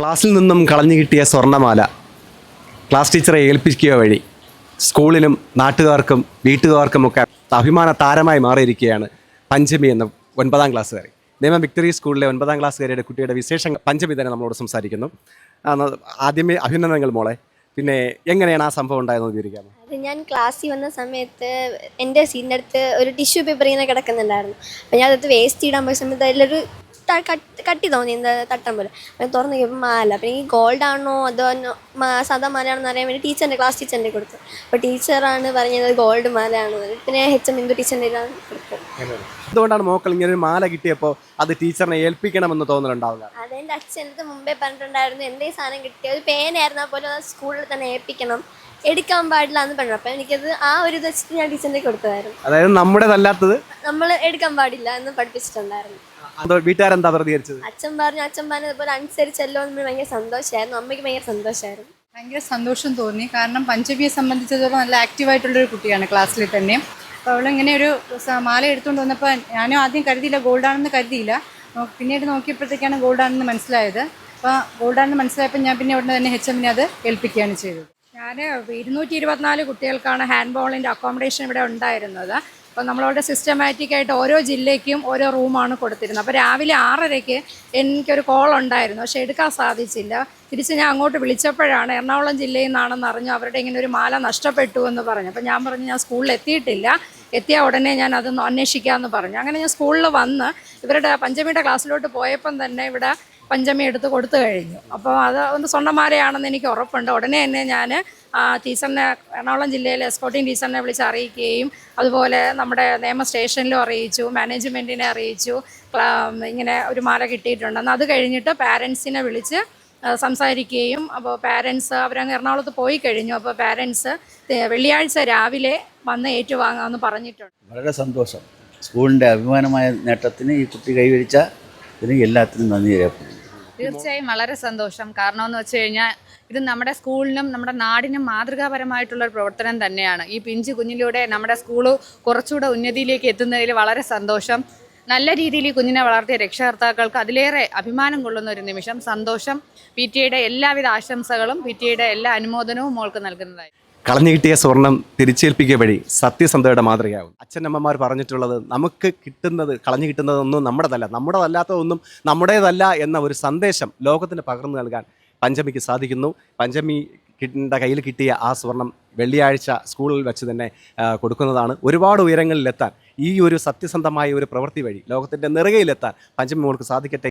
ക്ലാസ്സിൽ നിന്നും കളഞ്ഞു കിട്ടിയ സ്വർണമാല ക്ലാസ് ടീച്ചറെ ഏൽപ്പിക്കുക വഴി സ്കൂളിലും നാട്ടുകാർക്കും വീട്ടുകാർക്കുമൊക്കെ അഭിമാന താരമായി മാറിയിരിക്കുകയാണ് പഞ്ചമി എന്ന ഒൻപതാം ക്ലാസ്സുകാരി. നിയമം വിക്ടറി സ്കൂളിലെ ഒൻപതാം ക്ലാസ്സുകാരിയുടെ കുട്ടിയുടെ വിശേഷം പഞ്ചമി തന്നെ നമ്മളോട് സംസാരിക്കുന്നു. ആദ്യമേ അഭിനന്ദനങ്ങൾ മോളെ. പിന്നെ എങ്ങനെയാണ് ആ സംഭവം ഉണ്ടായതെന്ന് വിവരിക്കാമോ? അത് ഞാൻ ക്ലാസ്സിൽ വന്ന സമയത്ത് എന്റെ സീറ്റിന്റെ അടുത്ത് ഒരു ടിഷ്യൂ പേപ്പർ ഇങ്ങനെ കിടക്കുന്നുണ്ടായിരുന്നു. അപ്പം ഞാൻ അതത് വേസ്റ്റ് ഇടാൻ പോയ സമയത്ത് അതിലൊരു കട്ട് തോന്നി എന്താ തട്ടം പോലെ. അപ്പം തുറന്ന് നോക്കിയപ്പോൾ മാല. അപ്പം എനിക്ക് ഗോൾഡ് ആണോ അതോ സാധാ മാലയാണോ എന്ന് അറിയാൻ വേണ്ടി ടീച്ചറിന്റെ ക്ലാസ് ടീച്ചറിന്റെ കൊടുത്തു. അപ്പോൾ ടീച്ചറാണ് പറഞ്ഞത് ഗോൾഡ് മാലയാണ് പിന്നെ എച്ച് എം ഇന്ദു ടീച്ചറിന്റെ കൊടുത്തു എന്തുകൊണ്ടാണ് മോക്കൾ ഇങ്ങനെ ഒരു മാല കിട്ടിയപ്പോൾ അത് ടീച്ചറിനെ ഏൽപ്പിക്കണമെന്ന് തോന്നലുണ്ടാവുക? അതെന്റെ അച്ഛൻ എന്റെ മുമ്പേ പറഞ്ഞിട്ടുണ്ടായിരുന്നു എന്തേ സാധനം കിട്ടിയ? ഒരു പേനായിരുന്നാൽ പോലും അത് സ്കൂളിൽ തന്നെ ഏൽപ്പിക്കണം. എടുക്കാൻ പാടില്ല എന്ന് പറഞ്ഞു അപ്പൊ എനിക്കത് ആ ഒരു ഇത് വെച്ചിട്ട് ഞാൻ ടീച്ചറിന്റെ കൊടുത്തതായിരുന്നു. അതായത് നമ്മുടേതല്ലാത്തത് നമ്മൾ എടുക്കാൻ പാടില്ല എന്ന് പഠിപ്പിച്ചിട്ടുണ്ടായിരുന്നു. വീട്ടുകാരെന്താ പ്രതികരിച്ചത്? അച്ഛൻ പറഞ്ഞു അച്ഛൻ പറഞ്ഞതുപോലെ അനുസരിച്ചല്ലോ എന്ന് ഭയങ്കര സന്തോഷമായിരുന്നു അമ്മയ്ക്ക് ഭയങ്കര സന്തോഷമായിരുന്നു ഭയങ്കര സന്തോഷം തോന്നി. കാരണം പഞ്ചമിയെ സംബന്ധിച്ചിടത്തോളം നല്ല ആക്റ്റീവ് ആയിട്ടുള്ള ഒരു കുട്ടിയാണ് ക്ലാസ്സിൽ തന്നെ അപ്പോൾ അവളിങ്ങനെ ഒരു മാല എടുത്തുകൊണ്ട് വന്നപ്പോൾ ഞാനും ആദ്യം കരുതിയില്ല ഗോൾഡാണെന്ന് കരുതിയില്ല. പിന്നീട് നോക്കിയപ്പോഴത്തേക്കാണ് ഗോൾഡാണെന്ന് മനസ്സിലായത്. അപ്പോൾ ഗോൾഡാണെന്ന് മനസ്സിലായപ്പോൾ ഞാൻ പിന്നെ ഉടനെ തന്നെ എച്ച് എമ്മിനെ അത് ഏൽപ്പിക്കുകയാണ് ചെയ്തത്. ഞാൻ ഇരുന്നൂറ്റി ഇരുപത്തിനാല് കുട്ടികൾക്കാണ് ഹാൻഡ് ബോളിന്റെ അക്കോമഡേഷൻ ഇവിടെ ഉണ്ടായിരുന്നത്. അപ്പോൾ നമ്മളവിടെ സിസ്റ്റമാറ്റിക് ആയിട്ട് ഓരോ ജില്ലയ്ക്കും ഓരോ റൂമാണ് കൊടുത്തിരുന്നത്. അപ്പോൾ രാവിലെ ആറരയ്ക്ക് എനിക്കൊരു കോൾ ഉണ്ടായിരുന്നു. പക്ഷേ എടുക്കാൻ സാധിച്ചില്ല. തിരിച്ച് ഞാൻ അങ്ങോട്ട് വിളിച്ചപ്പോഴാണ് എറണാകുളം ജില്ലയിൽ നിന്നാണെന്ന് അറിഞ്ഞു അവരുടെ ഇങ്ങനെ ഒരു മാല നഷ്ടപ്പെട്ടു എന്ന് പറഞ്ഞു. അപ്പോൾ ഞാൻ പറഞ്ഞു ഞാൻ സ്കൂളിൽ എത്തിയിട്ടില്ല. എത്തിയ ഉടനെ ഞാൻ അതൊന്ന് അന്വേഷിക്കാമെന്ന് പറഞ്ഞു. അങ്ങനെ ഞാൻ സ്കൂളിൽ വന്ന് ഇവരുടെ പഞ്ചമിയുടെ ക്ലാസ്സിലോട്ട് പോയപ്പം തന്നെ ഇവിടെ പഞ്ചമി എടുത്ത് കൊടുത്തു കഴിഞ്ഞു. അപ്പോൾ അത് ഒന്ന് സ്വന്തമാരെയാണെന്ന് എനിക്ക് ഉറപ്പുണ്ട്. ഉടനെ തന്നെ ഞാൻ ടീച്ചറിനെ എറണാകുളം ജില്ലയിലെ എസ്കോട്ടിംഗ് ടീച്ചറിനെ വിളിച്ച് അറിയിക്കുകയും അതുപോലെ നമ്മുടെ നിയമ സ്റ്റേഷനിലും അറിയിച്ചു മാനേജ്മെന്റിനെ അറിയിച്ചു ഇങ്ങനെ ഒരു മാല കിട്ടിയിട്ടുണ്ടെന്ന് അത് കഴിഞ്ഞിട്ട് പാരൻസിനെ വിളിച്ച് സംസാരിക്കുകയും അപ്പോൾ പാരൻസ് അവരങ്ങ് എറണാകുളത്ത് പോയി കഴിഞ്ഞു. അപ്പോൾ പാരൻസ് വെള്ളിയാഴ്ച രാവിലെ വന്ന് ഏറ്റുവാങ്ങാമെന്ന് പറഞ്ഞിട്ടുണ്ട്. വളരെ സന്തോഷം. സ്കൂളിന്റെ അഭിമാനമായ നേട്ടത്തിന് ഈ കുട്ടി കൈവരിച്ച ഇതിന് എല്ലാത്തിനും നന്ദി രേഖപ്പെടുന്നു തീർച്ചയായും വളരെ സന്തോഷം. കാരണം എന്ന് വെച്ച് കഴിഞ്ഞാൽ ഇത് നമ്മുടെ സ്കൂളിനും നമ്മുടെ നാടിനും മാതൃകാപരമായിട്ടുള്ള ഒരു പ്രവർത്തനം തന്നെയാണ്. ഈ പിഞ്ചു കുഞ്ഞിലൂടെ നമ്മുടെ സ്കൂൾ കുറച്ചുകൂടെ ഉന്നതിയിലേക്ക് എത്തുന്നതിൽ വളരെ സന്തോഷം. നല്ല രീതിയിൽ ഈ കുഞ്ഞിനെ വളർത്തിയ രക്ഷകർത്താക്കൾക്ക് അതിലേറെ അഭിമാനം കൊള്ളുന്ന ഒരു നിമിഷം. സന്തോഷം. പി ടി എല്ലാവിധ ആശംസകളും പി ടി എല്ലാ അനുമോദനവും മോൾക്ക് നൽകുന്നതായി. കളഞ്ഞു കിട്ടിയ സ്വർണം തിരിച്ചേൽപ്പിക്കുക വഴി സത്യസന്ധയുടെ മാതൃകയാകും അച്ഛനമ്മമാർ പറഞ്ഞിട്ടുള്ളത് നമുക്ക് കിട്ടുന്നത് കളഞ്ഞു കിട്ടുന്നതൊന്നും നമ്മുടേതല്ല. നമ്മുടേതല്ലാത്തതൊന്നും നമ്മുടേതല്ല എന്ന ഒരു സന്ദേശം ലോകത്തിന് പകർന്നു നൽകാൻ പഞ്ചമിക്ക് സാധിക്കുന്നു. പഞ്ചമി കിട്ടിന്റെ കയ്യിൽ കിട്ടിയ ആ സ്വർണം വെള്ളിയാഴ്ച സ്കൂളിൽ വെച്ച് തന്നെ കൊടുക്കുന്നതാണ്. ഒരുപാട് ഉയരങ്ങളിലെത്താൻ ഈ ഒരു സത്യസന്ധമായ ഒരു പ്രവൃത്തി വഴി ലോകത്തിന്റെ നിറകയിലെത്താൻ പഞ്ചമി മോൾക്ക് സാധിക്കട്ടെ